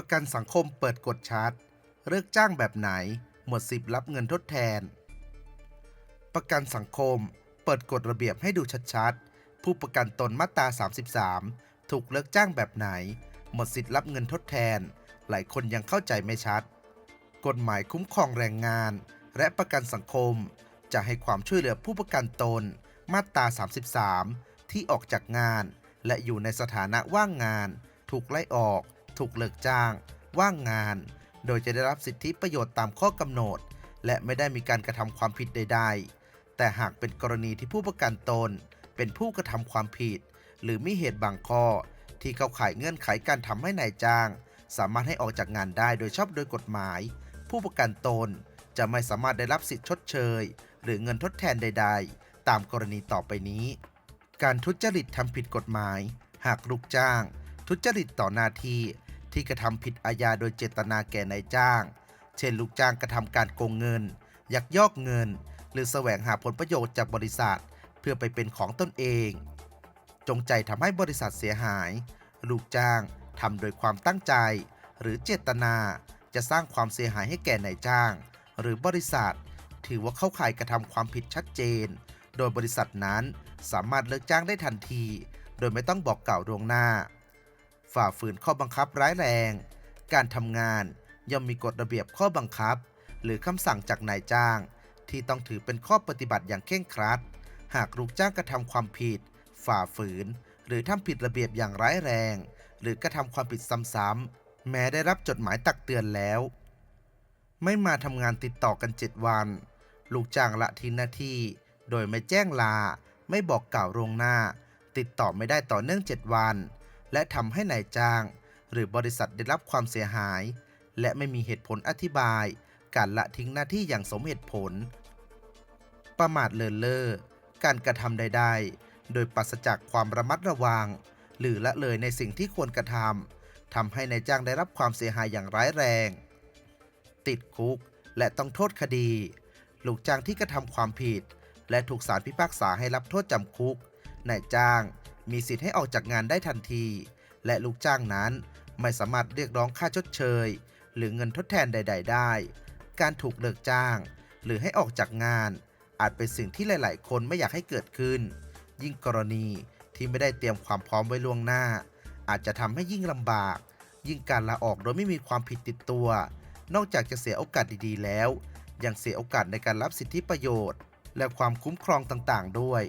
ประกันสังคมเปิดกฎชาร์จเลิกจ้างแบบไหน หมดสิทธิ์รับเงินทดแทน ประกันสังคมเปิดกฎระเบียบให้ดูชัดๆ ผู้ประกันตนมาตรา 33 ถูกเลิกจ้างแบบไหน หมดสิทธิ์รับเงินทดแทน หลายคนยังเข้าใจไม่ชัด กฎหมายคุ้มครองแรงงาน และประกันสังคม จะให้ความช่วยเหลือผู้ประกันตนมาตรา 33 ที่ออกจากงาน และอยู่ในสถานะว่างงาน ถูกไล่ออก ถูกเลิกจ้าง ว่างงาน โดยจะได้รับสิทธิประโยชน์ตามข้อกำหนด และไม่ได้มีการกระทำความผิดใด ๆ แต่หากเป็นกรณีที่ผู้ประกันตน เป็นผู้กระทำความผิด หรือมีเหตุบางข้อ ที่เข้าข่ายเงื่อนไขการทำให้นายจ้าง สามารถให้ออกจากงานได้โดยชอบโดยกฎหมาย ผู้ประกันตนจะไม่สามารถได้รับสิทธิชดเชย หรือเงินทดแทนใด ๆ ตามกรณีต่อไปนี้ การทุจริตทำผิดกฎหมาย หากลูกจ้าง ทุจริตต่อหน้าที่ ที่กระทำผิดอาญาโดยเจตนาแก่นายจ้าง เช่น ลูกจ้างกระทำการโกงเงิน ยักยอกเงิน หรือแสวงหาผลประโยชน์จากบริษัท เพื่อไปเป็นของตนเอง จงใจทำให้บริษัทเสียหาย ลูกจ้างทำโดยความตั้งใจ หรือเจตนาจะสร้างความเสียหายให้แก่นายจ้าง หรือบริษัท ถือว่าเข้าข่ายกระทำความผิดชัดเจน โดยบริษัทนั้นสามารถเลิกจ้างได้ทันที โดยไม่ต้องบอกกล่าวล่วงหน้า ฝ่าฝืนข้อบังคับร้ายแรง การทำงานย่อมมีกฎระเบียบข้อบังคับ หรือคำสั่งจากนายจ้าง ที่ต้องถือเป็นข้อปฏิบัติอย่างเคร่งครัด หากลูกจ้างกระทำความผิด ฝ่าฝืน หรือทำผิดระเบียบอย่างร้ายแรง หรือกระทำความผิดซ้ำๆแม้ได้รับจดหมายตักเตือนแล้ว ไม่มาทำงานติดต่อกัน 7 วัน ลูกจ้างละทิ้งหน้าที่ โดยไม่แจ้งลา ไม่บอกกล่าวล่วงหน้า ติดต่อไม่ได้ต่อเนื่อง 7 วัน และทำให้นายจ้าง หรือบริษัทได้รับความเสียหาย และไม่มีเหตุผลอธิบาย การละทิ้งหน้าที่อย่างสมเหตุผล ประมาทเลินเล่อการกระทำใด ๆ โดยปราศจากความระมัดระวัง หรือละเลยในสิ่งที่ควรกระทำทำให้นายจ้างได้รับความเสียหายอย่างร้ายแรง ติดคุกและต้องโทษคดี ลูกจ้างที่กระทำความผิด และถูกศาลพิพากษาให้รับโทษจำคุกนายจ้าง มีสิทธิ์ให้ออกจากงานได้ทันที และลูกจ้างนั้นไม่สามารถเรียกร้องค่าชดเชย หรือเงินทดแทนใด ๆ ได้ การถูกเลิกจ้าง หรือให้ออกจากงาน อาจเป็นสิ่งที่หลาย ๆ คนไม่อยากให้เกิดขึ้น ยิ่งกรณีที่ไม่ได้เตรียมความพร้อมไว้ล่วงหน้า อาจจะทำให้ยิ่งลำบาก ยิ่งการลาออกโดยไม่มีความผิดติดตัว นอกจากจะเสียโอกาสดีๆ แล้ว ยังเสียโอกาสในการรับสิทธิประโยชน์ และความคุ้มครองต่างๆ ด้วย